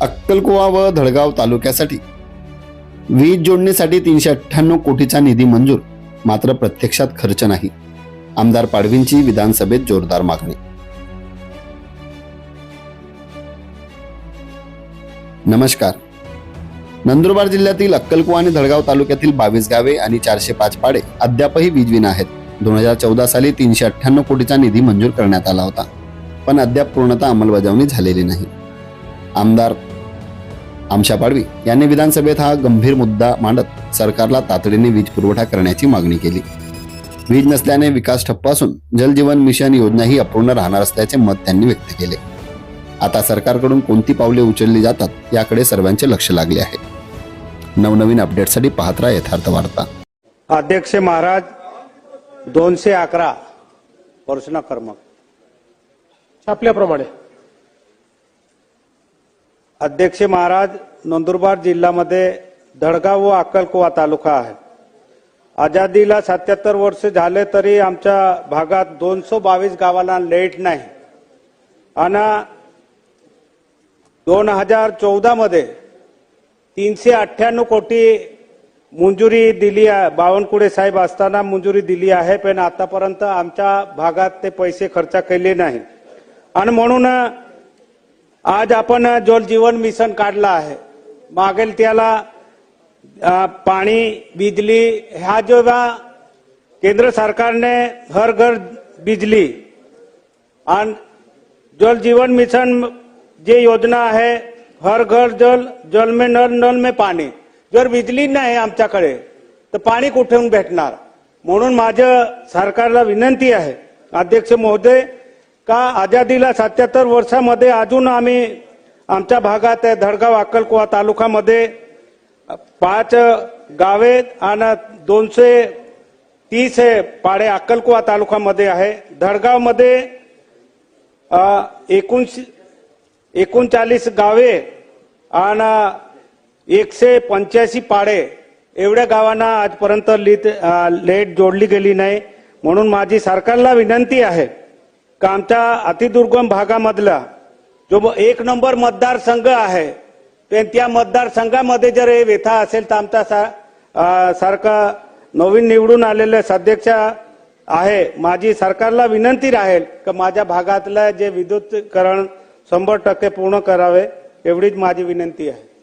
अक्कलकुवा व धडगाव तालुक्यासाठी. वीज जोडणीसाठी तीनशे अठ्ठ्याण्णव कोटीचा निधी मंजूर मात्र प्रत्यक्षात खर्च नाही. आमदार पाडवींची विधानसभेत जोरदार मागणी. नमस्कार. नंदुरबार जिल्ह्यातील अक्कलकुवा आणि धडगाव तालुक्यातील बावीस गावे आणि चारशे पाच पाडे अद्यापही वीजविना आहेत. दोन हजार चौदा साली तीनशे अठ्ठ्याण्णव कोटीचा निधी मंजूर करण्यात आला होता. पण अद्याप पूर्णतः अंमलबजावणी झालेली नाही. आमदार आमशा पाडवी यांनी विधानसभेत हा गंभीर मुद्दा मांडत सरकारला तातडीने वीज पुरवठा करण्याची मागणी केली. वीज नसल्याने विकास ठप्प असून जलजीवन मिशन योजनाही अपूर्ण राहणार असल्याचे मत त्यांनी व्यक्त केले. आता सरकारकडून कोणती पावले उचलली जातात याकडे सर्वांचे लक्ष लागले आहे. नवनवीन अपडेटसाठी पाहत राहा यथार्थ वार्ता. अध्यक्ष महाराज दोनशे अकरा प्रश्न क्रमांक. छापल्याप्रमाणे. अध्यक्ष महाराज नंदुरबार जिल्ह्यामध्ये धडगाव व अक्कलकुवा तालुका आहे. आझादीला सत्याहत्तर वर्ष झाले तरी आमच्या भागात दोनशे बावीस गावाला लेट नाही. आणि दोन हजार चौदामध्ये तीनशे अठ्ठ्याण्णव कोटी मंजुरी दिली आहे. बावनकुळे साहेब असताना मंजुरी दिली आहे पण आतापर्यंत आमच्या भागात ते पैसे खर्च केले नाही. आणि म्हणून आज आपण जल जीवन मिशन काढला आहे मागेल त्याला पाणी बिजली ह्या जेव्हा केंद्र सरकारने हर घर बिजली आणि जल जीवन मिशन जे योजना आहे हर घर जल जल में नल नल में पाणी जर बिजली नाही आमच्याकडे तर पाणी कुठून भेटणार? म्हणून माझं सरकारला विनंती आहे अध्यक्ष महोदय का आझादीला सत्याहत्तर वर्षामध्ये अजून आम्ही आमच्या भागात आहे, धडगाव अक्कलकुवा तालुक्यामध्ये पाच गावे आणि दोनशे तीस पाडे अक्कलकुवा तालुक्यामध्ये आहे. धडगावमध्ये एकोणशे एकोणचाळीस गावे आणि एकशे पंच्याऐंशी पाडे एवढ्या गावांना आजपर्यंत लिट लेट जोडली गेली नाही. म्हणून माझी सरकारला विनंती आहे का आमच्या अतिदुर्गम भागामधला जो ब- एक नंबर मतदारसंघ आहे त्या मतदारसंघामध्ये जर हे व्यथा असेल तर आमचा सा- सारखा नवीन निवडून आलेले सध्यक्ष आहे. माझी सरकारला विनंती राहील की माझ्या भागातलं जे विद्युतीकरण शंभर टक्के पूर्ण करावे एवढीच माझी विनंती आहे.